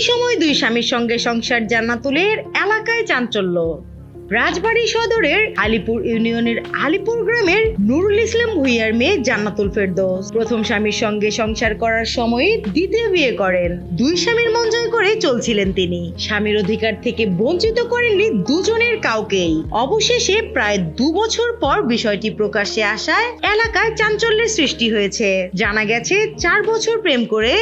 সময় দুই স্বামীর সঙ্গে সংসার জান্নাতুলের এলাকায় চাঞ্চল্য। রাজবাড়ী সদরের আলিপুর ইউনিয়নের আলিপুর গ্রামের নুরুল ইসলাম ভুইয়ার মেয়ে জান্নাতুল ফেরদৌস। প্রথম স্বামীর সঙ্গে সংসার করার সময় দ্বিতীয় বিয়ে করেন। দুই স্বামীর মন জয় করে চলছিলেন তিনি। স্বামীর অধিকার থেকে বঞ্চিত করেননি দুজনের কাউকেই। অবশেষে প্রায় দু বছর পর বিষয়টি প্রকাশ্যে আসায় এলাকায় চাঞ্চল্যের সৃষ্টি হয়েছে। জানা গেছে, চার বছর প্রেম করে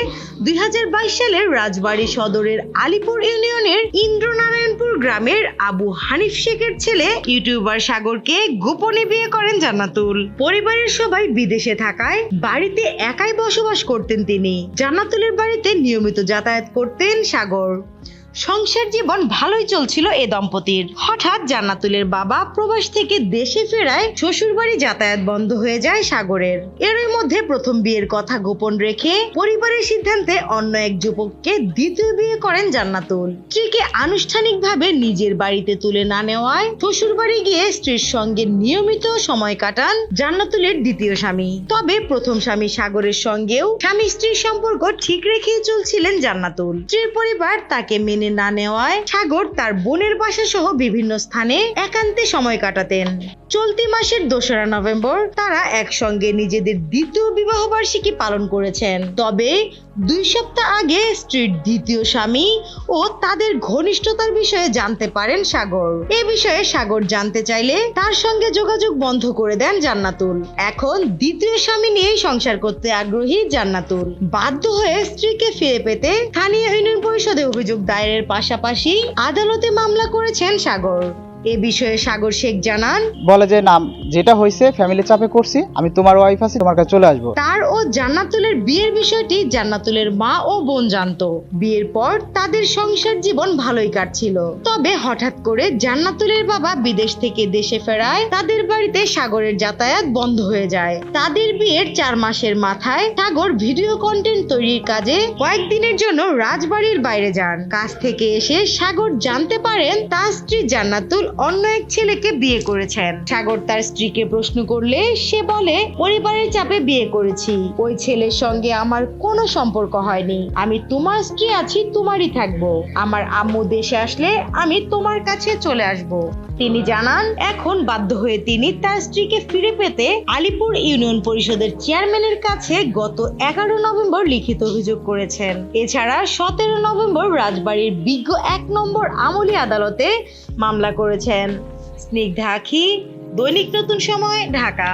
দুই হাজার বাইশ সালের রাজবাড়ী সদরের আলিপুর ইউনিয়নের ইন্দ্রনারায়ণপুর গ্রামের আবু হানিফ শেখের ছেলে ইউটিউবার সাগরকে গোপনে বিয়ে করেন জান্নাতুল। পরিবারের সবাই বিদেশে থাকায় বাড়িতে একাই বসবাস করতেন তিনি। জান্নাতুলের বাড়িতে নিয়মিত যাতায়াত করতেন সাগর। সংসার জীবন ভালোই চলছিল এ দম্পতির। হঠাৎ জান্নাতুলের বাবা প্রবাস থেকে দেশে ফেরায় শ্বশুরবাড়ি যাতায়াত বন্ধ হয়ে যায় সাগরের। এরই মধ্যে প্রথম বিয়ের কথা গোপন রেখে পরিবারের সিদ্ধান্তে অন্য এক যুবককে দ্বিতীয় বিয়ে করেন জান্নাতুল। স্ত্রীকে আনুষ্ঠানিকভাবে নিজের বাড়িতে তুলে না নেওয়ায় শ্বশুরবাড়ি গিয়ে স্ত্রীর সঙ্গে নিয়মিত সময় কাটান জান্নাতুলের দ্বিতীয় স্বামী। তবে প্রথম স্বামী সাগরের সঙ্গেও স্বামী স্ত্রীর সম্পর্ক ঠিক রেখেই চলছিলেন জান্নাতুল। স্ত্রীর পরিবার তাকে মেনে না নেওয়ায় সাগর তার বোনের বাসা সহ বিভিন্ন স্থানে একান্তে সময় কাটাতেন। চলতি মাসের দোসরা নভেম্বর তারা একসঙ্গে নিজেদের দ্বিতীয় বিবাহ বার্ষিকী পালন করেছেন। তবে দুই সপ্তাহ আগে স্ত্রীর দ্বিতীয় স্বামী ও তাদের ঘনিষ্ঠতার বিষয়ে জানতে পারেন সাগর। এ বিষয়ে সাগর জানতে চাইলে তার সঙ্গে যোগাযোগ বন্ধ করে দেন জান্নাতুল। এখন দ্বিতীয় স্বামী নিয়েই সংসার করতে আগ্রহী জান্নাতুল। বাধ্য হয়ে স্ত্রীকে ফিরে পেতে স্থানীয় ইউনিয়ন পরিষদে অভিযোগ দায়েরের পাশাপাশি আদালতে মামলা করেছেন সাগর। এ বিষয়ে সাগর শেখ জানান। বলে যে নাম যেটা হয়েছে ফ্যামিলি চাপে করছি আমি তোমার ওয়াইফ আছি তোমার কাছে চলে আসব। তার ও জান্নাতুলের বিয়ের বিষয়টি জান্নাতুলের মা ও বোন জানতো। বিয়ের পর তাদের সংসার জীবন ভালোই কাটছিল। তবে হঠাৎ করে জান্নাতুলের বাবা বিদেশ থেকে দেশে ফেরায় তাদের বাড়িতে সাগরের যাতায়াত বন্ধ হয়ে যায়। তাদের বিয়ের চার মাসের মাথায় সাগর ভিডিও কন্টেন্ট তৈরির কাজে কয়েকদিনের জন্য রাজবাড়ির বাইরে যান। কাজ থেকে এসে সাগর জানতে পারেন তার স্ত্রী জান্নাতুল অন্য এক ছেলেকে বিয়ে করেছেন। সাগর তার স্ত্রীকে প্রশ্ন করলে সে বলে, পরিবারের চাপে বিয়ে করেছি। ওই ছেলের সঙ্গে আমার কোনো সম্পর্ক হয়নি। আমি তোমার স্ত্রী আছি, তোমারই থাকব। আমার আম্মু দেশে আসলে আমি তোমার কাছে চলে আসব। তিনি জানান, এখন বাধ্য হয়ে তিনি তার স্ত্রীকে ফিরে পেতে আলিপুর ইউনিয়ন পরিষদের চেয়ারম্যানের কাছে গত এগারো নভেম্বর লিখিত অভিযোগ করেছেন। এছাড়া সতেরো নভেম্বর রাজবাড়ির বিজ্ঞ এক নম্বর আমলি আদালতে মামলা করেছেন। স্নিগ্ধা আখি দৈনিক নতুন সময় ঢাকা?